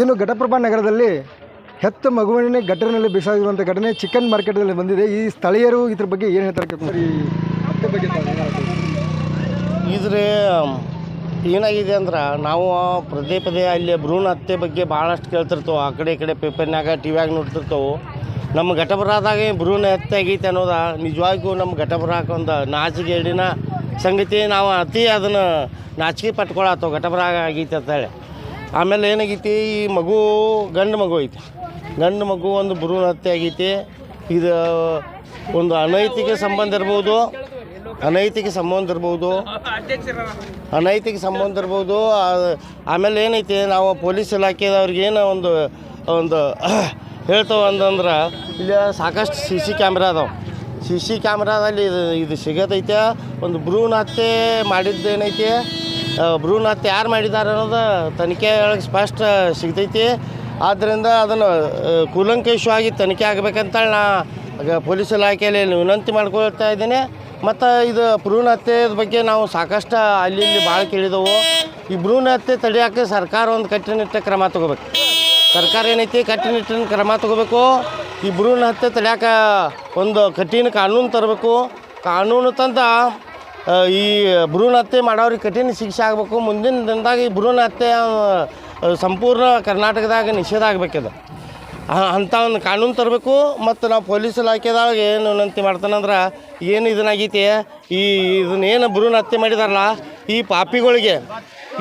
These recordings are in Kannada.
ಇನ್ನು ಘಟಪ್ರಭಾ ನಗರದಲ್ಲಿ ಹೆತ್ತ ಮಗುವಿನ ಗಟ್ಟರಿನಲ್ಲಿ ಬಿಸಾಗಿರುವಂಥ ಘಟನೆ ಚಿಕನ್ ಮಾರ್ಕೆಟ್ನಲ್ಲಿ ಬಂದಿದೆ. ಈ ಸ್ಥಳೀಯರು ಇದ್ರ ಬಗ್ಗೆ ಏನು ಹೇಳ್ತಾರೆ? ಇದ್ರೆ ಏನಾಗಿದೆ ಅಂದ್ರೆ ನಾವು ಪದೇ ಪದೇ ಅಲ್ಲಿ ಭ್ರೂಣ ಹತ್ಯೆ ಬಗ್ಗೆ ಭಾಳಷ್ಟು ಕೇಳ್ತಿರ್ತೇವೆ. ಆ ಕಡೆ ಈ ಕಡೆ ಪೇಪರ್ನಾಗ ಟಿ ವ್ಯಾಗ ನೋಡ್ತಿರ್ತೇವೆ. ನಮ್ಮ ಘಟಬರಾದಾಗ ಭ್ರೂಣ ಹತ್ಯೆ ಆಗೈತೆ ಅನ್ನೋದು ನಿಜವಾಗಿಯೂ ನಮ್ಮ ಘಟಬರಾಕ ಒಂದು ನಾಚಿಕೆ ಹಿಡಿನ ಸಂಗತಿ. ನಾವು ಅತಿ ಅದನ್ನು ನಾಚಿಕೆ ಪಟ್ಕೊಳತ್ತವ ಘಟಬರಾಗ ಆಗೈತೆ ಅಂತೇಳಿ ಆಮೇಲೆ ಏನಾಗೈತಿ ಈ ಮಗು ಗಂಡು ಮಗು ಐತಿ. ಗಂಡು ಮಗು ಒಂದು ಭ್ರೂಣ ಹತ್ಯೆ ಆಗೈತಿ. ಇದು ಒಂದು ಅನೈತಿಕ ಸಂಬಂಧ ಇರ್ಬೋದು. ಅನೈತಿಕ ಸಂಬಂಧ ಇರ್ಬೋದು. ಅನೈತಿಕ ಸಂಬಂಧ ಇರ್ಬೋದು. ಆಮೇಲೆ ಏನೈತಿ ನಾವು ಪೊಲೀಸ್ ಇಲಾಖೆದವ್ರಿಗೇನು ಒಂದು ಒಂದು ಹೇಳ್ತೇವೆ ಅಂತಂದ್ರೆ ಇಲ್ಲಿ ಸಾಕಷ್ಟು ಸಿ ಸಿ ಕ್ಯಾಮ್ರಾ ಅದಾವೆ. ಸಿ ಸಿ ಕ್ಯಾಮ್ರಾದಲ್ಲಿ ಇದು ಇದು ಸಿಗೋದೈತೆ ಒಂದು ಭ್ರೂಣ ಹತ್ಯೆ ಮಾಡಿದ್ದು ಏನೈತಿ ಆ, ಭ್ರೂಣ ಹತ್ಯೆ ಯಾರು ಮಾಡಿದ್ದಾರೆ ಅನ್ನೋದು ತನಿಖೆ ಒಳಗೆ ಸ್ಪಷ್ಟ ಸಿಗ್ತೈತಿ. ಆದ್ದರಿಂದ ಅದನ್ನು ಕೂಲಂಕಷವಾಗಿ ತನಿಖೆ ಆಗಬೇಕಂತೇಳಿ ನಾ ಪೊಲೀಸ್ ಇಲಾಖೆಯಲ್ಲಿ ವಿನಂತಿ ಮಾಡ್ಕೊಳ್ತಾ ಇದ್ದೀನಿ. ಮತ್ತು ಇದು ಭ್ರೂಣ ಹತ್ಯೆದ ಬಗ್ಗೆ ನಾವು ಸಾಕಷ್ಟು ಅಲ್ಲಿ ಇಲ್ಲಿ ಭಾಳ ಕೇಳಿದೆವು. ಈ ಭ್ರೂಣ ಹತ್ಯೆ ತಡೆಯೋಕ್ಕೆ ಸರ್ಕಾರ ಒಂದು ಕಟ್ಟುನಿಟ್ಟ ಕ್ರಮ ತಗೋಬೇಕು. ಸರ್ಕಾರ ಏನೈತಿ? ಕಟ್ಟುನಿಟ್ಟಿನ ಕ್ರಮ ತಗೋಬೇಕು. ಈ ಭ್ರೂಣ ಹತ್ಯೆ ತಡೆಯೋಕೆ ಒಂದು ಕಠಿಣ ಕಾನೂನು ತರಬೇಕು. ಕಾನೂನು ತಂದ ಈ ಭ್ರೂಣ ಹತ್ಯೆ ಮಾಡೋರಿಗೆ ಕಠಿಣ ಶಿಕ್ಷೆ ಆಗಬೇಕು. ಮುಂದಿನ ದಿನದಾಗ ಈ ಭ್ರೂಣ ಹತ್ಯೆ ಸಂಪೂರ್ಣ ಕರ್ನಾಟಕದಾಗ ನಿಷೇಧ ಆಗಬೇಕಿದೆ. ಅಂಥ ಒಂದು ಕಾನೂನು ತರಬೇಕು ಮತ್ತು ನಾವು ಪೊಲೀಸ್ ಇಲಾಖೆದಾಗ ಏನು ವಿನಂತಿ ಮಾಡ್ತಾನಂದ್ರೆ ಏನು ಇದನ್ನಾಗೈತಿ ಈ ಇದನ್ನೇನು ಭ್ರೂಣ ಹತ್ಯೆ ಮಾಡಿದಾರಲ್ಲ, ಈ ಪಾಪಿಗಳಿಗೆ,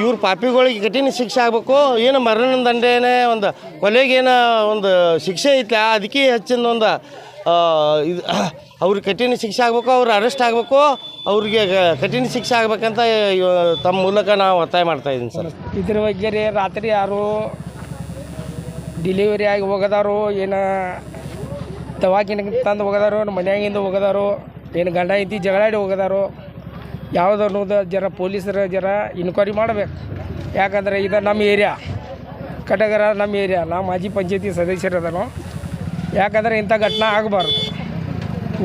ಇವ್ರ ಪಾಪಿಗಳಿಗೆ ಕಠಿಣ ಶಿಕ್ಷೆ ಆಗಬೇಕು. ಏನು ಮರಣ ದಂಡೇನೆ ಒಂದು ಕೊಲೆಗೇನು ಒಂದು ಶಿಕ್ಷೆ ಐತೆ ಅದಕ್ಕೆ ಹೆಚ್ಚಿನ ಒಂದು ಇದು, ಅವ್ರಿಗೆ ಕಠಿಣ ಶಿಕ್ಷೆ ಆಗಬೇಕು, ಅವ್ರು ಅರೆಸ್ಟ್ ಆಗಬೇಕು. ಅವ್ರಿಗೆ ಕಠಿಣ ಶಿಕ್ಷೆ ಆಗ್ಬೇಕಂತ ತಮ್ಮ ಮೂಲಕ ನಾವು ಒತ್ತಾಯ ಮಾಡ್ತಾ ಇದ್ದೀನಿ ಸರ್. ಇದ್ರ ಬಗ್ಗೆ ರೀ ರಾತ್ರಿ ಯಾರು ಡಿಲಿವರಿ ಆಗಿ ಹೋಗದಾರು, ಏನು ದವಾಖಾನೆಗೆ ತಂದು ಹೋಗದಾರು ಮನ್ಯಾಗಿಂದ ಹೋಗದಾರು, ಏನು ಗಂಡ ಐತಿ ಜಗಳಾಡಿ ಹೋಗದಾರು, ಯಾವುದು ಅನ್ನೋದು ಜರ ಪೊಲೀಸರ ಜರ ಇನ್ಕ್ವೈರಿ ಮಾಡಬೇಕು. ಯಾಕಂದ್ರೆ ಇದು ನಮ್ಮ ಏರಿಯಾ ಕಟಗರ ನಮ್ಮ ಏರಿಯಾ ನಾವು ಮಾಜಿ ಪಂಚಾಯತಿ ಸದಸ್ಯರದನು. ಯಾಕಂದ್ರೆ ಇಂಥ ಘಟನೆ ಆಗಬಾರ್ದು.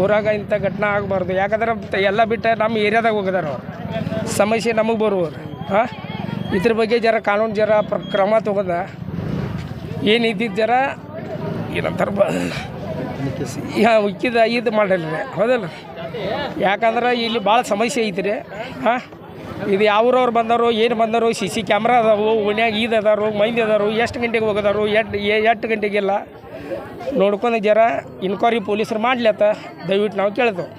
ಊರಾಗ ಇಂಥ ಘಟನೆ ಆಗಬಾರ್ದು. ಯಾಕಂದ್ರೆ ಎಲ್ಲ ಬಿಟ್ಟು ನಮ್ಮ ಏರಿಯಾದಾಗ ಹೋಗಿದಾರ ಅವ್ರು. ಸಮಸ್ಯೆ ನಮಗೆ ಬರುವರು ಹಾಂ? ಇದ್ರ ಬಗ್ಗೆ ಜರ ಕಾನೂನು ಜರ ಪ್ರ ಕ್ರಮ ತಗೋದ ಏನು ಇದ್ದಿದ್ದು ಜರ ಏನಂತಾರ ಹಾಂ ಉಕ್ಕಿದ, ಇದು ಮಾಡಲ್ರಿ ಹೌದಲ್ಲ ಯಾಕಂದ್ರೆ ಇಲ್ಲಿ ಭಾಳ ಸಮಸ್ಯೆ ಐತ್ರಿ. ಹಾಂ? ಇದು ಯಾವ್ರವ್ರು ಬಂದರು, ಏನು ಬಂದರು, ಸಿ ಸಿ ಕ್ಯಾಮ್ರಾ ಅದಾವು, ಓಣ್ಯಾಗ ಈದ್ ಅದಾರು, ಮೈಂದ್ ಅದಾರು, ಎಷ್ಟು ಗಂಟೆಗೆ ಹೋಗದಾರು ಎಷ್ಟು ಎಷ್ಟು ಗಂಟೆಗೆಲ್ಲ ನೋಡ್ಕೊಂಡು ಜರ ಇನ್ಕ್ವೈರಿ ಪೊಲೀಸರು ಮಾಡ್ಲತ್ತ ದಯವಿಟ್ಟು ನಾವು ಕೇಳ್ತೇವೆ